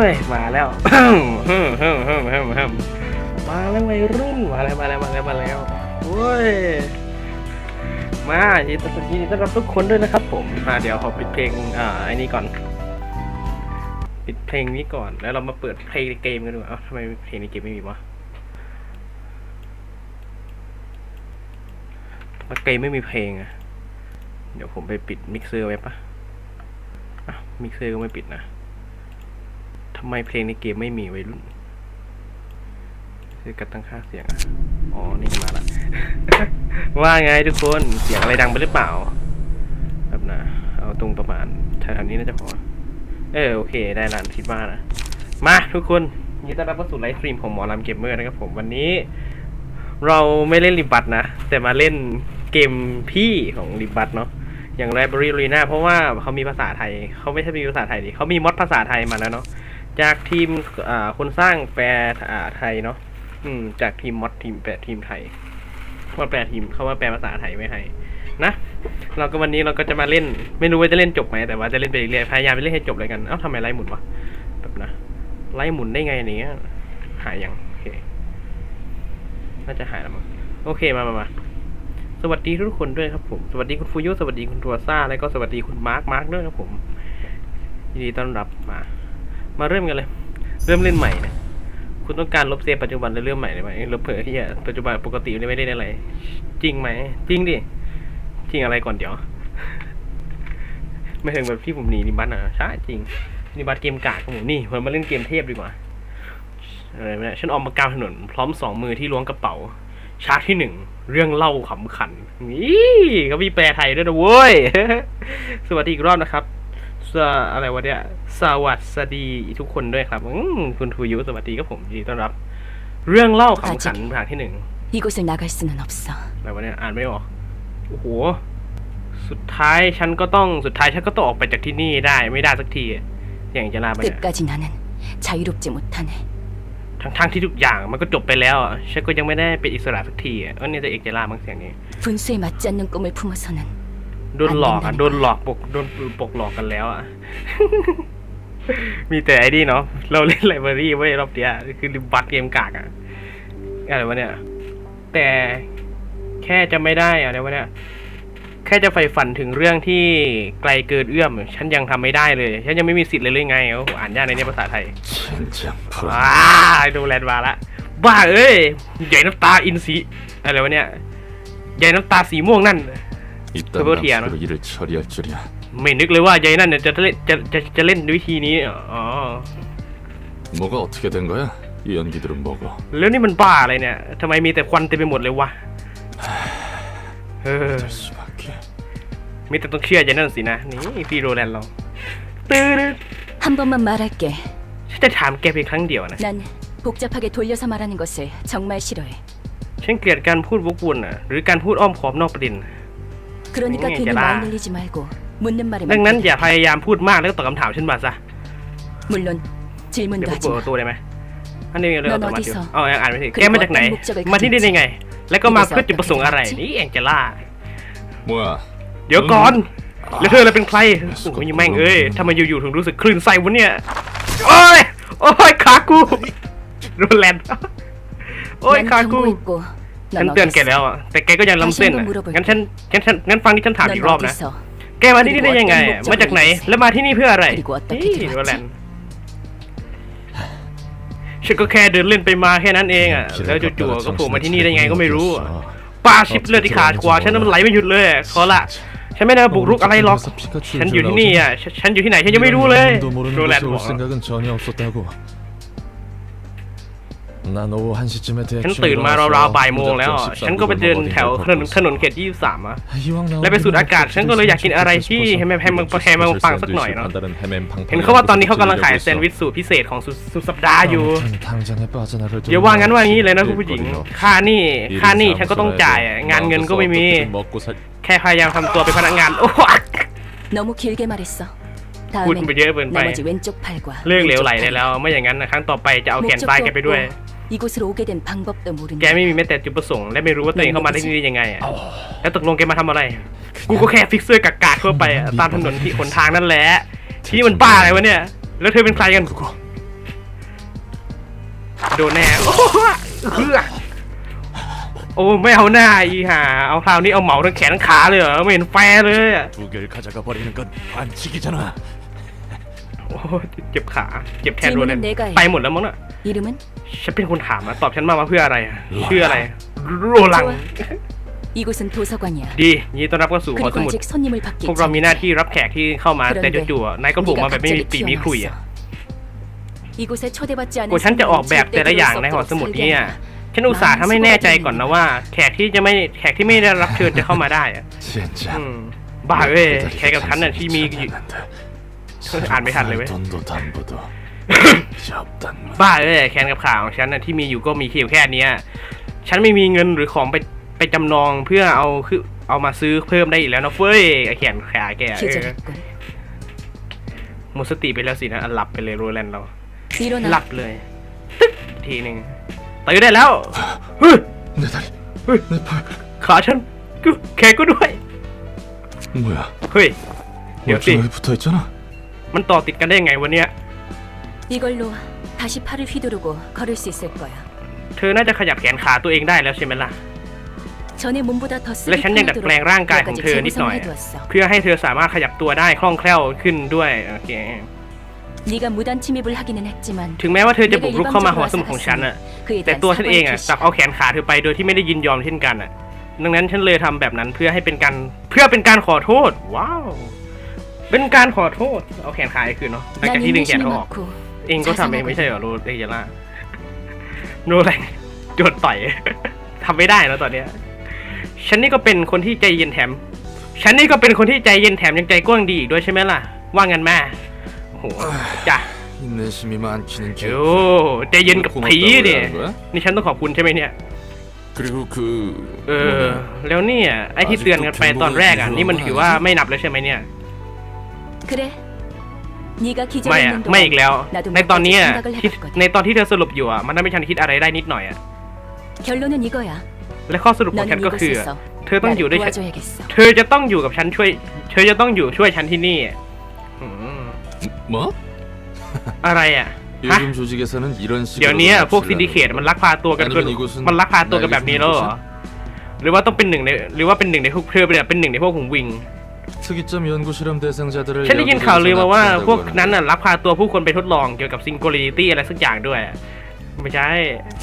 ้ย มาแล้ว มาแล้ววัยรุ่น มาแล้วมาแล้วมาแล้วมาแล้วโอ้ย มายินดียินดีต้อนรับทุกคนด้วยนะครับ ผมมาเดี๋ยวขอปิดเพลง อ่าไอ้นี่ก่อน ปิดเพลงนี้ก่อน แล้วเรามาเปิดเพลงในเกมกันดูเอ้าทำไมเพลงในเกมไม่มีวะทำไมเกมไม่มีเพลงอะเดี๋ยวผมไปปิดมิกเซอร์ไว้ปะอะมิกเซอร์ก็ไม่ปิดนะ ทำไมเพลงในเกมไม่มีวัยรุ่นคือการตั้งค่าเสียงอะอ๋อ นี่มาละ ว่าไงทุกคน เสียงอะไรดังไปหรือเปล่าแบบนะ เอาตรงประมาณแถวๆนี้น่าจะพอ เออโอเค ได้ละคิดว่านะ มาทุกคนยินดีต้อนรับเข้าสู่ไลฟ์สตรีมของหมอลำเกมเมอร์นะครับผมวันนี้ เราไม่เล่นริบัตนะ แต่มาเล่นเกมพี่ของริบัตเนาะอย่างไรบริลีน่าเพราะว่าเขามีภาษาไทย เขาไม่ใช่มีภาษาไทยดิเขามีมอดภาษาไทยมาแล้วเนาะ จากทีมคนสร้างแปลไทยเนาะอืม จากทีมมอดทีมแปลทีมไทยมาแปลทีมเขามาแปลภาษาไทยไว้ให้นะเราก็วันนี้เราก็จะมาเล่น ไม่รู้ว่าจะเล่นจบไหมแต่ว่าจะเล่นไปเรื่อยพยายามไปเล่นให้จบเลยกันเอ้าทำไมไล่หมุนวะแบบนะไล่หมุนได้ไงอันนี้หายยังโอเคน่าจะหายแล้วมั้งโอเคมามามาสวัสดีทุกคนด้วยครับผมสวัสดีคุณฟูยุสวัสดีคุณทัวซ่าแล้วก็สวัสดีคุณมาร์คมาร์คด้วยครับผมยินดีต้อนรับมา มาเริ่มกันเลย เริ่มเล่นใหม่นะคุณต้องการลบเซฟปัจจุบันแล้วเริ่มใหม่เลยไหมลบเผยที่ปัจจุบันปกติไม่ได้เล่นอะไร จริงไหม จริงดิ จริงอะไรก่อนเดี๋ยว ไม่ถึงแบบที่ผมหนีนิบัตนะใช่จริงนิบัตเกมกากของผมนี่ผมมาเล่นเกมเทพดีกว่าอะไรไม่ได้ฉันออกมากลางถนน พร้อมสองมือที่ล้วงกระเป๋า ชาร์จที่หนึ่ง เรื่องเล่าขำขันนี่เขามีแปลไทยด้วยนะเว้ย สวัสดีอีกรอบนะครับ สอะไรวะเนี่ยสวัสดีทุกคนด้วยครับคุณทูยุสวัสดีครับผมดีต้อนรับ เรื่องเล่าขำขันภาคที่หนึ่งอะไรวะเนี่ยอ่านไม่ออกโอ้โหสุดท้ายฉันก็ต้องสุดท้ายฉันก็ต้องออกไปจากที่นี่ได้ไม่ได้สักทีอย่างจะลาไปเนี่ยทั้งทั้งที่ทุกอย่างมันก็จบไปแล้วฉันก็ยังไม่ได้เป็นอิสระสักทีอันนี้จะเอกจะลาบางเสียงนี้ โดนหลอกอะโดนหลอกปกโดนปกหลอกกันแล้วอะ มีแต่ไอ้นี่เนาะเราเล่นไลบรารีไว้ยรอบเดียวคือบัตเกมกากอะอะไรวะเนี่ย แต่แค่จะไม่ได้อะไรวะเนี่ยแค่จะใฝ่ฝันถึงเรื่องที่ไกลเกินเอื้อม ฉันยังทำไม่ได้เลย ฉันยังไม่มีสิทธิ์เลยเลยไงโอ้โหอ่านยากในเนี่ยภาษาไทย젠장อ่าดูแลนด์มาละบ้าเอ้ยใหญ่น้ำตาอินสีอะไรวะเนี่ยใหญ่น้ำตาสีม่วงนั่น 이딴 그거지야, 낭수로 일을 처리할 줄이야 ไม่นึกเลยว่าใหญ่นั่นเนี่ยจะเล่นจะจะจะเล่นด้วยวิธีนี้อ๋อ 뭐가 어떻게 된 거야? 이 연기들은 뭐고 แล้วนี่มันบ้าอะไรเนี่ยทำไมมีแต่ควันเต็มไปหมดเลยวะเออ 될 수밖에 มีแต่ต้องเชื่อใหญ่นั่นสินะนี่พี่โรแลนด์เราตื้อ 한 번만 말할게. ฉันจะถามแกเพียงครั้งเดียวนะ 난 복잡하게 돌려서 말하는 것을 정말 싫어해. ฉันเกลียดการพูดวกวนอ่ะหรือการพูดอ้อมค้อมนอกประเด็น 그러니까 응, 괜히 얘들아. 말 늘리지 말고 묻는 말에 ดังนั้น 맞게 อย่าพยายามพูดมากแล้วก็ตอบคำถามฉันมาซะ 물론 เดี๋ยว 질문도 ผม 하지 เปิด 마. ประตูได้ไหมอันนี้เรื่อง นั่ อั น ต เอา โนมัติ ที่ อยู่ สอง เอาอ่านไปสิ คือ แกมาจากไหน วัดมุกจะไป มาที่นี่ได้ไง แล้วก็มา ที่ เพื่อจุดประสงค์อะไร ที่ นี่แองเจล่า 뭐야 เดี๋ยวก่อน แล้วเธอเลยเป็นใครโอ้ยแม่งเอ้ยทำไมอยู่ๆถึงรู้สึกคลื่นไส้วะเนี่ย โอ้ย โอ้ยขากูโดนแลนด์โอ้ย 난 ขากู 경고했고 ฉันเตือนแกแล้วอะแต่แกก็ยังล้ำเส้นอะงั้นฉันงั้นฉันงั้นฟังที่ฉันถามอีกรอบนะ แกมาที่นี่ได้ยังไง มาจากไหน แล้วมาที่นี่เพื่ออะไรที่โรแลนฉันก็แค่เดินเล่นไปมาแค่นั้นเองอะ แล้วจู่ๆก็โผล่มาที่นี่ได้ยังไงก็ไม่รู้ป้าชิปเลือดที่ขาดกว่า ฉันน้ำไหลไม่หยุดเลยขอละฉันไม่ได้บุกรุกอะไรหรอก ฉันอยู่ที่นี่อะ ฉันอยู่ที่ไหนฉันยังไม่รู้เลยโรแลนด์บอก 생각은 전혀 없었다고 난 오후 1시쯤에 ฉัน 대충 ตื่นมาราวๆบ่ายโมงแล้ว 무작정 ฉันก็ไปเดิน 13 แถวถนนถนนเขต23อ่ะ 이왕 나오는 และไปสูดอากาศ ฉันก็เลยอยากกินอะไรที่ให้แม่ให้มันให้มันปังสักหน่อยเนาะ เห็นเขาว่าตอนนี้เขากำลังขายแซนด์วิชสูตรพิเศษของสุดสุดสัปดาห์อยู่ 당장에 빠져나갈 อย่าว่างั้นว่างี้เลยนะคุณผู้หญิง ค่านี่ ค่านี่ฉันก็ต้องจ่ายอะงานเงินก็ไม่มี 먹고 살 แค่พยายามทำตัวเป็นพนักงาน โอ้โห 너무 길게 말했어. พูด 다음엔 ไปเยอะเกินไป 나머지 왼쪽 팔과 เรื่องเหลว 왼쪽 ไหลได้ 다리. แล้ว ไม่อย่างนั้นนะครั้งต่อไปจะเอาแขนซ้ายแกไปด้วย 이곳으로 오게 된 방법도 모른다. แกไม่มีแม้แต่จุดประสงค์และไม่รู้ว่าตัวเองเข้ามาที่นี่ได้ยังไงอะแล้วตกลงแกมาทำอะไร กูก็แค่ฟิกเซอร์กากๆทั่วไปอะตามถนนที่ขนทางนั่นแหละ ที่นี่มันบ้าอะไรวะเนี่ย แล้วเธอเป็นใครกัน โดนแน่ โอ้เฮือโอ้ไม่เอาหน้าอีห่าเอาคราวนี้เอาเหมาทั้งแขนทั้งขาเลยเหรอไม่เห็นแฟร์เลยอะ 두 개를 가져가 버리는 건 반칙이잖아. โอ้เจ็บขาเจ็บแทนโดนเลย 질문은 내가 해. ไปหมดแล้วมั้งน่ะ 이름은 ฉันเป็นคนถามอะตอบฉันมาว่าเพื่ออะไรอะชื่ออะไรโรลัง 좋아. 이곳은 도서관이야. ดียินดีต้อนรับเข้าสู่หอส 그리고 มุด 아직 손님을 받기 พวกเรามีหน้าที่รับแขกที่เข้ามา 그런데 แต่จู่ๆอะนายก็โผล่มา 네가 แบบไม่มี 갑자기 ปีมีคุยอะ 튀어나왔어. 이곳에 초대받지 กู 않은 ฉันจะออก 손님은 แบบแต่ 절대 ละอย่าง 들어올 수 ในหอ 없도록 สมุด 설계한다. เนี่ยฉันอุตส่าห์ทำให้แน่ใจก่อนนะว่า แขกที่จะไม่แขกที่ไม่ได้รับเชิญจะเข้ามาได้อะ 진짜 อืมบ้าเว้ย 기다리게 แขกกับฉันน่ะที่มีอยู่ อ่านไม่ทันเลยเว้ยบ้าเลยแคนกับขาของฉันนะที่มีอยู่ก็มีเพียงแค่นี้ฉันไม่มีเงินหรือของไปไปจำนองเพื่อเอาคือเอามาซื้อเพิ่มได้อีกแล้วนะเฟ้ยไอแขนขาแกหมดสติไปแล้วสินะหลับไปเลยโรแลนด์เราหลับเลยตึ๊กทีหนึ่งตื่นได้แล้วเฮ้ยขาฉันแขนก็ด้วยเฮ้ยเดี๋ยวสิ มันต่อติดกันได้ยังไงวันเนี้ย 이걸로 다시 팔을 휘두르고 걸을 수 있을 거야. เธอน่าจะขยับแขนขาตัวเองได้แล้วใช่ไหมล่ะ 전에 몸보다 더 쓰기และฉันยังดัด 편하도록 แปลงร่างกาย 몇 ของ 가지 เธอนิดหน่อย 재구성을 해두었어. เพื่อให้เธอสามารถขยับตัวได้คล่องแคล่วขึ้นด้วยโอเค 네가 무단 침입을 하기는 했지만 ถึงแม้ว่าเธอจะบุกรุกเข้ามาหอสมุดของฉันอะ 그에 แต่ 대한 ตัวฉันเองอะ 사과의 กลับ 표시. เอาแขนขาเธอไปโดยที่ไม่ได้ยินยอมเช่นกันอะดังนั้นฉันเลยทำแบบนั้นเพื่อให้เป็นการเพื่อเป็นการขอโทษ ว้าว เป็นการขอโทษ เอาแขนขายคืนเนาะหลังจากที่ดึงแขนเขาออก เองก็ทำเองไม่ใช่หรอโรเดเยล่าโนแรงโดนต่อย ทำไม่ได้แล้วตอนเนี้ย ฉันนี่ก็เป็นคนที่ใจเย็นแถม ฉันนี่ก็เป็นคนที่ใจเย็นแถมยังใจกว้างดีอีกด้วยใช่ไหมล่ะ ว่างันแม่โอ้โหจ้าโอ้ใจเย็นกับผีเนี่ยนี่ฉันต้องขอบคุณใช่ไหมเนี่ยเออ แล้วเนี่ยไอ้ที่เตือนกันไปตอนแรกอะ นี่มันถือว่าไม่นับเลยใช่ไหมเนี่ย ไม่ 기절했는 อ่ะ ไม่อีกแล้ว 나도 ในตอนเนี้ย 몇 가지 생각을 ที่ 해봤거든. ในตอนที่เธอสรุปอยู่อ่ะ มันทำให้ฉันคิดอะไรได้นิดหน่อยอ่ะ 결론은 이거야. และข้อสรุปของฉัน 너는 ก็คือ 이곳에서 เธอต้องอยู่ 나를 ด้วยฉัน 도와줘야겠어. เธอจะต้องอยู่กับฉันช่วย เธอจะต้องอยู่ช่วยฉันที่นี่อืม 뭐? อะไรอ่ะ 요즘 조직에서는 이런 เดี๋ยว 식으로 นี้อะพวกซินดิเคตมันลักพาตัวกันเกิน 아니면 이곳은 มันลักพาตัวกันแบบนี้แล้วเหรอ หรือว่าต้องเป็นหนึ่งใน หรือว่าเป็นหนึ่งในพวกเธอเป็นเป็นหนึ่งในพวกของวิง 특이점 연구 실험 대상자들을 ฉันได้ยินข่าวลือมาว่า 여기저기서 พวก 납치한다고 하는데 นั้นน่ะลักพาตัวผู้คนไปทดลองเกี่ยวกับซิง g ก l ลิตี้อะไรสักอย่างด้วย ไม่ใช่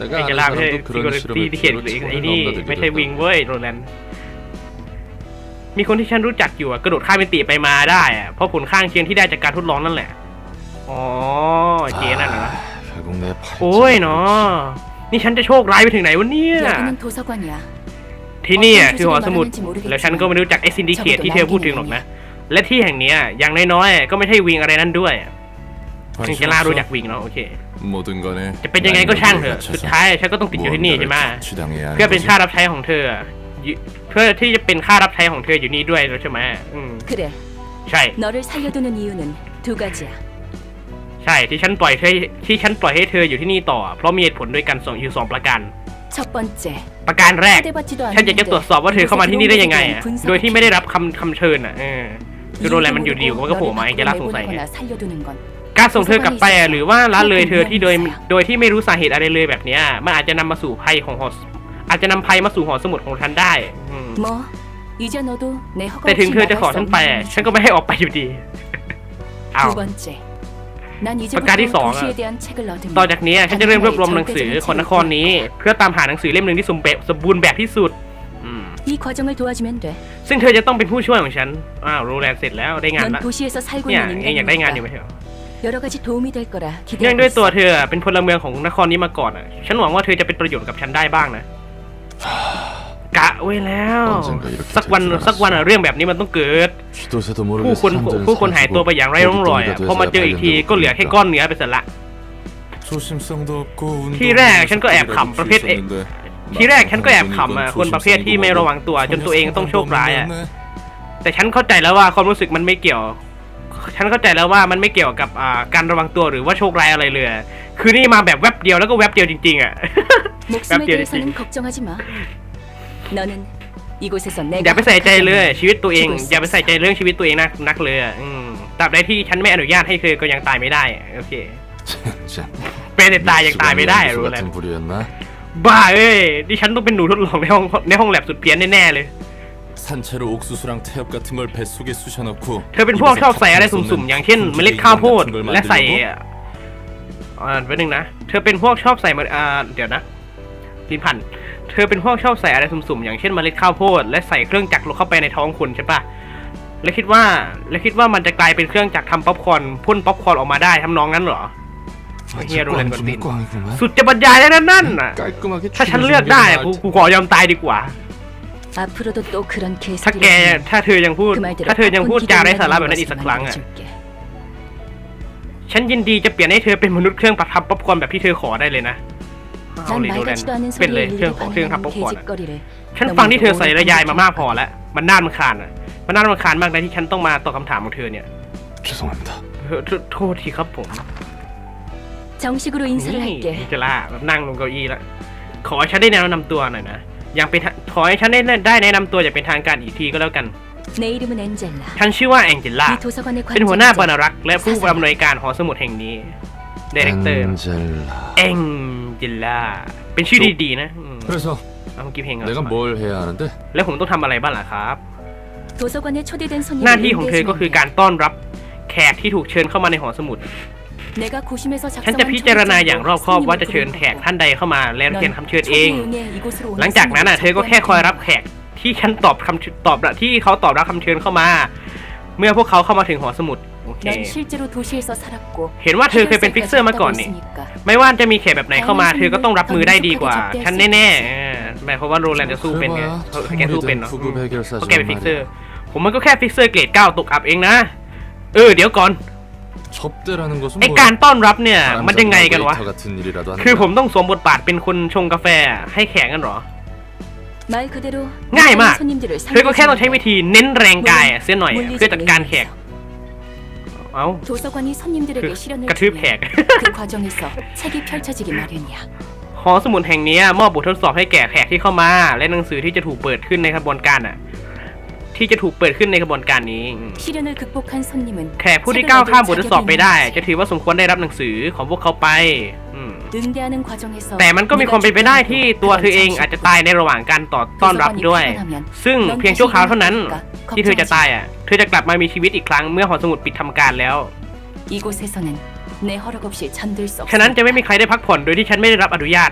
내가 ไอ้ 아는 จะลาไม่ใช่ 사람도 ซิง 그런 ก l ลิ 실험에 ตี้ที่เห็นหรือไอ้นี่ 죽어는 ไม่ใช่ 놈들이기도 วิง 했고 เว้ยโรแลนด์มีคนที่ฉันรู้จักอยู่อะกระโดดข้ามมิติไปมาได้อะเพราะผลข้างเคียงที่ได้จากการทดลองนั่นแหละ อ๋อเจนั่นเหรอ 결국 내 โอ้ย 팔 เนาะนี่ฉันจะโชคร้ายไปถึงไหนวะเนี่ย 여기는 도서관이야. ที่นี่อะคือหอสมุด แล้วฉันก็ไม่รู้จักไอ้ซินดิเคตที่เธอพูดถึงหรอกนะ และที่แห่งเนี้ยอย่างน้อยๆก็ไม่ใช่วิงอะไรนั่นด้วยถึงจะล่ารู้จักวิงเนาะโอเค 뭐든 간에 จะเป็นยังไงก็ช่างเถอะ สุดท้ายฉันก็ต้องติดอยู่ที่นี่ใช่ไหม 취당해야 เพื่อเป็นค่ารับใช้ของเธออะอยู่เพื่อที่จะเป็นค่ารับใช้ของเธออยู่นี่ด้วยแล้วใช่ไหมอืม 그래. ใช่ 너를 살려두는 이유는 두 가지야. ใช่ที่ฉันปล่อยเธอที่ฉันปล่อยให้เธออยู่ที่นี่ต่อ เพราะมีเหตุผลด้วยกันสองอยู่สองประการ 첫 번째, ประการแรก ฉันอยากจะตรวจสอบว่าเธอเข้ามาที่นี่ได้ยังไงอะ โดยที่ไม่ได้รับคำคำเชิญอะจะอคือโดนแลมันอยู่ดีก็ก็โผล่มาเองจะรับสงสัยการส่งเธอกลับไปหรือว่าละเลยเธอที่โดยโดยที่ไม่รู้สาเหตุอะไรเลยแบบเนี้ยมันอาจจะนำมาสู่ภัยของหออาจจะนำภัยมาสู่หอสมุดของท่านได้แต่ถึงเธอจะขอฉันไป ฉันก็ไม่ให้ออกไปอยู่ดีเอา ประการที่สองต่อจากนี้ฉันจะเริ่มรวบรวมหนังสือคนนครนี้ เพื่อตามหาหนังสือเล่มหนึ่งที่สมบูสมบูรณ์แบบที่สุดซึ่งเธอจะต้องเป็นผู้ช่วยของฉันอ้าวโรแลนเสร็จแล้วได้งานแล้วเนี่ยเองอยากได้งานอยู่ไหมเธอเนื่องด้วยตัวเธอเป็นพลเมืองของนครนี้มาก่อนอะ ฉันหวังว่าเธอจะเป็นประโยชน์กับฉันได้บ้างนะะไว้แล้ว สักวันสักวันอะเรื่องแบบนี้มันต้องเกิด ผู้คนผู้คนหายตัวไปอย่างไร้ร่องรอยอะพอมาเจออีกทีก็เหลือแค่ก้อนเนื้อไปเสร็จละที่แรกฉันก็แอบขำประเภทเอกที่แรกฉันก็แอบขำคนประเภทที่ไม่ระวังตัว จนตัวเองต้องโชคร้ายอะแต่ฉันเข้าใจแล้วว่าความรู้สึกมันไม่เกี่ยว ฉันเข้าใจแล้วว่ามันไม่เกี่ยวกับการระวังตัวหรือว่าโชคร้ายอะไรเลย คือนี่มาแบบแวบเดียวแล้วก็แวบเดียวจริงๆอะแวบเดียวจริง 너는 이곳에서 อย่า 내가 ไปใส่ใจเลย ชีวิตตัวเอง ชีวิต อย่าไปใส่ใจเรื่องชีวิตตัวเองนักนักเลยอะอืมตราบใดที่ฉันไม่อนุญาตให้เธอก็ยังตายไม่ได้โอเค 참. เป็นแต่ตายยังตายไม่ได้อะโร 수 แลน 같은 부류였나? บ้าเอ้ยดิฉันต้องเป็นหนูทดลองในห้องในห้องแลบสุดเพี้ยนแน่ๆเลย 산채로 옥수수랑 태엽 같은 걸 뱃속에 쑤셔넣고 เธอเป็นพวกชอบใส่อะไรสุ่มๆ อย่างเช่นเมล็ดข้าวโพดและใส่อ่าเป็นหนึ่งนะ เธอเป็นพวกชอบใส่เมล็ดอ่าเดี๋ยวนะลิ้นพัน เธอเป็นพวกชอบใส่อะไรสุ่มๆอย่างเช่นเมล็ดข้าวโพดและใส่เครื่องจักรลงเข้าไปในท้องคุณใช่ปะและคิดว่าและคิดว่ามันจะกลายเป็นเครื่องจักรทำป๊อปคอนพ่นป๊อปคอนออกมาได้ทำนองนั้นเหรอเฮียโรงเรียนกนดิสุดจะบรรยายแล้วนั่นน่ะถ้าฉันเลือกได้กูกูขอยอมตายดีกว่าถ้าแกถ้าเธอยังพูด ถ้าเธอยังพูดจาไร้สาระแบบนั้นอีกสักครั้งอะฉันยินดีจะเปลี่ยนให้เธอเป็นมนุษย์เครื่องประทับป๊อปคอนแบบที่เธอขอได้เลยนะ เอาเลยดูแลนเป็นเลยเครื่องของเครื่องทำป๊อปคอร์นฉันฟังที่เธอใส่ระยายมามากพอแล้ว มันน่ามันคานอะ มันน่ามันคานมากในที่ฉันต้องมาตอบคำถามของเธอเนี่ยเธอโทษทีครับผมนี่จะล่าแบบนั่งลงเก้าอี้แล้วขอให้ฉันได้แนะนำตัวหน่อยนะอย่างเป็นขอให้ฉันได้ได้แนะนำตัวอย่างเป็นทางการอีกทีก็แล้วกันฉันชื่อว่าแองเจล่าเป็นหัวหน้าบรรลักษ์และผู้อำนวยการหอสมุดแห่งนี้ดีเรคเตอร์แองเจล่า เป็นชื่อดีๆนะอืม 그래서 เอาเมื่อกี้เพลงอะไร 내가 뭘 해야 하는데? แล้วผมต้องทำอะไรบ้างล่ะครับ 도서관에 초대된 หน้า 손님을 ที่ของเธอก็คือ 응대해주는 การต้อนรับแขกที่ถูกเชิญเข้ามาในหอสมุด 내가 고심해서 ฉันจะ 작성한 พิจารณาอย่างรอบคอบ 손님을 ว่าจะเชิญแขก 부르는 ท่านใดเข้ามาและเขียนคำเชิญ 넌 เอง 초대에 응해 이곳으로 오는 หลังจากนั้นน่ะ 손님을 เธอก็แค่คอยรับ 접대하는 แขกที่ฉันตอบคำตอบที่เขาตอบรับคำเชิญเข้ามา เมื่อพวกเขาเข้ามาถึงหอสมุดโอเค 넌 실제로 도시에서 살았고 เห็นว่าเธอเคยเป็นฟิกเซอร์มาก่อนนี่ 있으니까 ไม่ว่าจะมีแขกแบบไหนเข้ามา เธอก็ต้องรับมือได้ดีกว่า ฉันแน่ๆเออหมายความว่าโรแลนด์จะสู้เป็นไง 그래봐야 เออแกสู้เป็น 허물이 เนาะ 된 อืม 후급 해결사지만 เพราะแกเป็นฟิกเซอร์ 말이야. ผมมันก็แค่ฟิกเซอร์เกรดเก้าตกอับเองนะ เออเดี๋ยวก่อน 접대라는 것은 ไอ 뭐야? การต้อนรับเนี่ย มันยังไงกันวะ 웨이터 같은 일이라도 하는 คือ 거야? ผมต้องสวมบทบาทเป็นคนชงกาแฟให้แขกกันเหรอ 말 그대로ง่ายมาก 손님들을 เธอก็แค่ต้องใช้วิธีเน้นแรงกายอะเสียหน่อยอะเพื่อจัดการแขก เอ้า 도서관이 손님들에게 그, 실현을 그러니까 주면 득팩. 그 과정에서 책이 펼쳐지기 마련이야. หอสมุดแห่งนี้มอบบททดสอบให้แก่แขกที่เข้ามา และหนังสือที่จะถูกเปิดขึ้นในกระบวนการอ่ะ ที่จะถูกเปิดขึ้นในกระบวนการนี้อืม 시련을 극복한 손님은 แขกผู้ที่ก้าวข้ามบททดสอบไปได้ จะถือว่าสมควรได้รับหนังสือของพวกเขาไปอืม 응대하는 과정에서 แต่มันก็มีความเป็นไปได้ที่ตัวเธอเองอาจจะตายในระหว่างการต่อต้อนรับด้วย ซึ่งเพียงชั่วคราวเท่านั้น ที่เธอจะตายอ่ะ เ ธอจะกลับมามีชีวิตอีกครั้งเมื่อหอสมุดปิดทำการแล้ว 이곳에서는 내 허락 없이 잠들 수 ฉะนั้นจะไม่มี 없으니까 ใครได้พักผ่อนโดยที่ฉันไม่ได้รับอนุญาต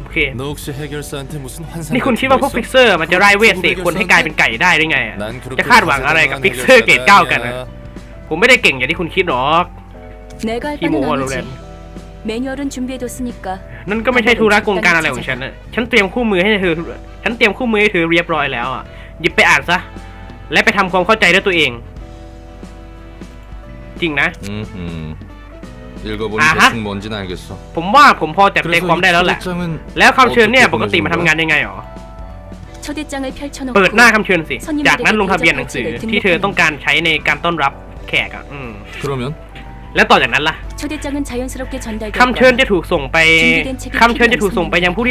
โอเค 너 혹시 해결사한테 무슨 환상 นี่คุณคิด 같은 ว่า 거 พวก 있어? ฟิกเซอร์มันจะไล่เวทเสกคนให้กลายเป็นไก่ได้หรือไงอะ 난 그렇게 จะคาดหวังอะไรกับ 다재다능한 ฟิกเซอร์เกรด 해결사가 เก้ากันนะ 아니야. ผมไม่ได้เก่งอย่างที่คุณคิดหรอก 내가 할 ที่โม 바는 ว่าโรแล 아니지 นด์ 매뉴얼은 준비해뒀으니까 นั่นก็ไม่ใช่ธุระกงการอะไรของฉันน่ะฉันเตรียมคู่มือให้เธอ ฉันเตรียมคู่มือให้เธอเรียบร้อยแล้วอ่ะ หยิบไปอ่านซะ และไปทำความเข้าใจด้วยตัวเอง จริงนะ 음흠. 읽어보니 아하. 대충 뭔지는 알겠어. ผมว่าผมพอจับใจความได้แล้วแหละ 초대장은 แล้วคำเชิญเนี่ย 어떻게 ปกติมัน 보내주는 ทำงานยังไงหรอ 초대장을 펼쳐놓고 เปิดหน้าคำเชิญสิ จากนั้นลงทะเบียนหนังสือที่เธอต้องการใช้ในการต้อนรับแขกอ่ะ อืม 그러면 แล้วต่อจากนั้นล่ะ 초대장은 자연스럽게 전달될 คำเชิญจะถูกส่งไป คำเชิญจะถูกส่งไปยังผู้ที่